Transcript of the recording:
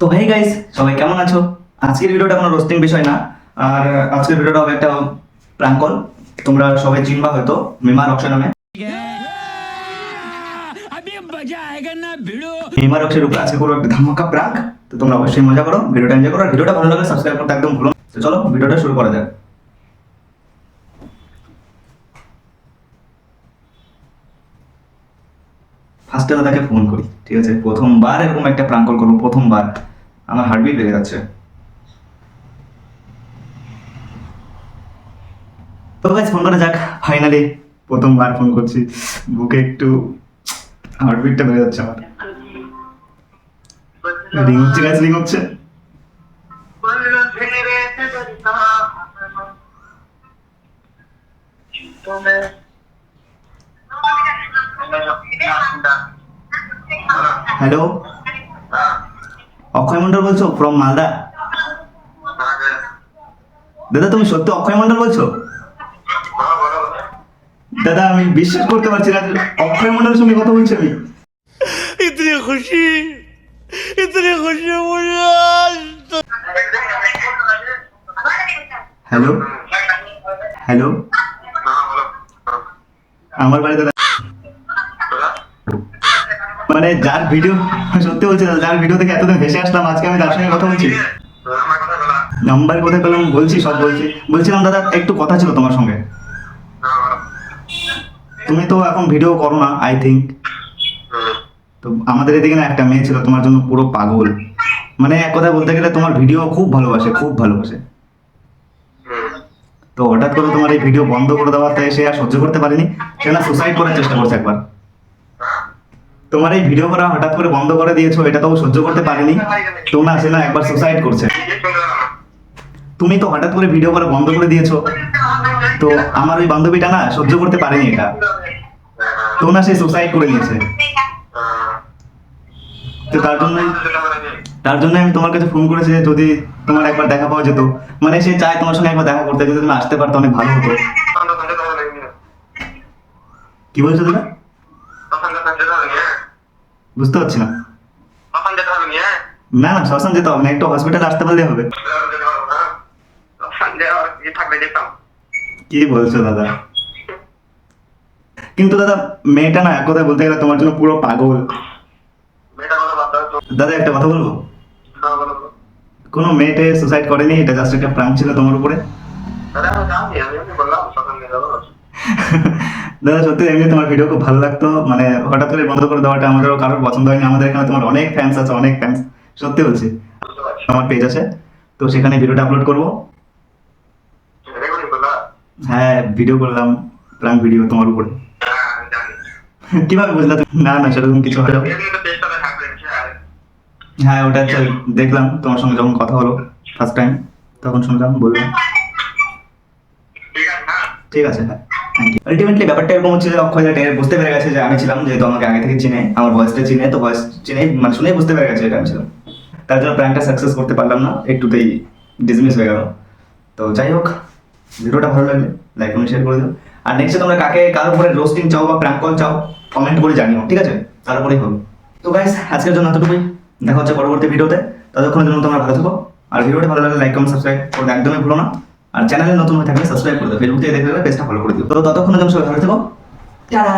তো ভাই গাইস সবাই কেমন আছো? আজকের ভিডিওটা কোনো রোস্টিং বিষয় না। আর আজকের ভিডিওটা হবে একটা প্রাঙ্ক কল তোমরা সবাই চিনবা হয়তো মিমা রক্সা নামে। মিমা রক্সের উপর আজকে করব একটা ধামাকা প্রাঙ্ক তো তোমরা অবশ্যই মজা করো ভিডিওটা এনজয় করো। ভিডিওটা ভালো লাগলে সাবস্ক্রাইব করতে একদম ভুলো তো চলো ভিডিওটা শুরু করা যাক। ফার্স্টে দাদাকে ফোন করি, ঠিক আছে? প্রথমবার এরকম একটা প্রাঙ্ক কল করব, প্রথমবার। আমার হার্টবিট বেড়ে যাচ্ছে। তো গাইজ ফোন করা যাক ফাইনালি প্রথমবার ফোন করছি। বুকে একটু হার্টবিটটা বেড়ে যাচ্ছে আমার। রিং হচ্ছে। গাইজ রিং হচ্ছে। হ্যালো অক্ষয় মন্ডল বলছো? ফ্রম মালদা দাদা তুমি সত্যি অক্ষয় মন্ডল বলছো? দাদা আমি বিশ্বাস করতে পারছি না অক্ষয় মন্ডলের সঙ্গে কথা বলছি আমি। ইতনি খুশি ইতনি খুশি হ্যালো হ্যালো আমার বাড়ি দাদা মানে যার ভিডিও সত্যি বলছি যার ভিডিও থেকে এতদিন ভেসে আসলাম, আজকে আমি তার সঙ্গে কথা বলছি। নাম্বার কোথায় পেলাম? বলছি, সব বলছি। বলছিলাম, দাদা, একটু কথা ছিল তোমার সঙ্গে। তুমি তো এখন ভিডিও করো না আই থিঙ্ক তো আমাদের এদিকে না একটা মেয়ে ছিল, তোমার জন্য পুরো পাগল। মানে এক কথা বলতে গেলে তোমার ভিডিও খুব ভালোবাসে খুব ভালোবাসে। তো হঠাৎ করে তোমার এই ভিডিও বন্ধ করে দেওয়াতে সে আর সহ্য করতে পারেনি। সে না সুসাইড করার চেষ্টা করছে একবার। তোমার এই ভিডিও করা হঠাৎ করে বন্ধ করে দিয়েছ, এটা তো সহ্য করতে পারেনি। তো না সে না একবার সুসাইড করছে। তুমি তো হঠাৎ করে ভিডিও করা বন্ধ করে দিয়েছ। তো আমার ওই বান্ধবীটা না সহ্য করতে পারেনি এটা। তো না সে সুসাইড করে নিয়েছে। তো তার জন্যই তার জন্য আমি তোমার কাছে ফোন করেছি যে যদি তোমার একবার দেখা পাওয়া যেত। মানে সে চায় তোমার সঙ্গে একবার দেখা করতে, যদি তুমি আসতে পারতো, অনেক ভালো হতো। কি বলছো দাদা বুঝতে পারছি না। না না শ্মশান যেতে হবে না একটু হসপিটালে আসতে পারলে হবে। কি বলছো দাদা? কিন্তু দাদা মেয়েটা না এক কথায় বলতে গেলে তোমার জন্য পুরো পাগল। দাদা একটা কথা বলব? কোনো মেয়েটে সুসাইড করেনি? এটা জাস্ট একটা প্রাণ ছিল তোমার উপরে? দাদা, সত্যি এমনি তোমার ভিডিও খুব ভালো লাগতো। মানে হঠাৎ করে বন্ধ করে দেওয়াটা আমাদেরও কারোর পছন্দ হয়নি। আমাদের এখানে তোমার অনেক ফ্যান্স আছে, অনেক ফ্যান্স সত্যি বলছি। আমার পেজ আছে। তো সেখানে ভিডিওটা আপলোড করব। হ্যাঁ ভিডিও করলাম। প্রাণ ভিডিও তোমার উপরে। কীভাবে বুঝলা? না না, সেরকম কিছু হলো হ্যাঁ ওটা দেখলাম। তোমার সঙ্গে যখন কথা হলো ফার্স্ট টাইম তখন শুনলাম, বললাম। ঠিক আছে হ্যাঁ। আলটিমেটলি ব্যাপারটা এরকম হচ্ছে যে অক্ষয় বুঝতে পেরে গেছে যে আমি ছিলাম, যেহেতু আমাকে আগে থেকে চিনে, আমার ভয়েসটা চিনে, তো ভয়েস চিনে মানে শুনেই বুঝতে পেরে গেছে এটা আমি ছিলাম। তার জন্য প্র্যাঙ্কটা সাকসেস করতে পারলাম না, একটুতেই ডিসমিস হয়ে গেল। তো যাই হোক, ভিডিওটা ভালো লাগলে লাইক কমেন্ট শেয়ার করে দিও। আর নেক্সটে তোমরা কাকে, কার উপরে রোস্টিং চাও বা প্র্যাঙ্ক কল চাও কমেন্ট করে জানিও, ঠিক আছে? তারপরেই হবে। তো গাইস আজকের জন্য এতটুকুই। দেখা হচ্ছে পরবর্তী ভিডিওতে। ততক্ষণের জন্য তোমরা ভালো থাকো। আর ভিডিওটা ভালো লাগলে লাইক কমেন্ট সাবস্ক্রাইব করতে একদমই ভুলো না। আর চ্যানেলে নতুন হয়ে থাকলে সাবস্ক্রাইব করে দিও ফেসবুক থেকে দেখে পেজটা ফলো করে দিও। তো ততক্ষণ জন্য সবাই ভালো থেকো। টাটা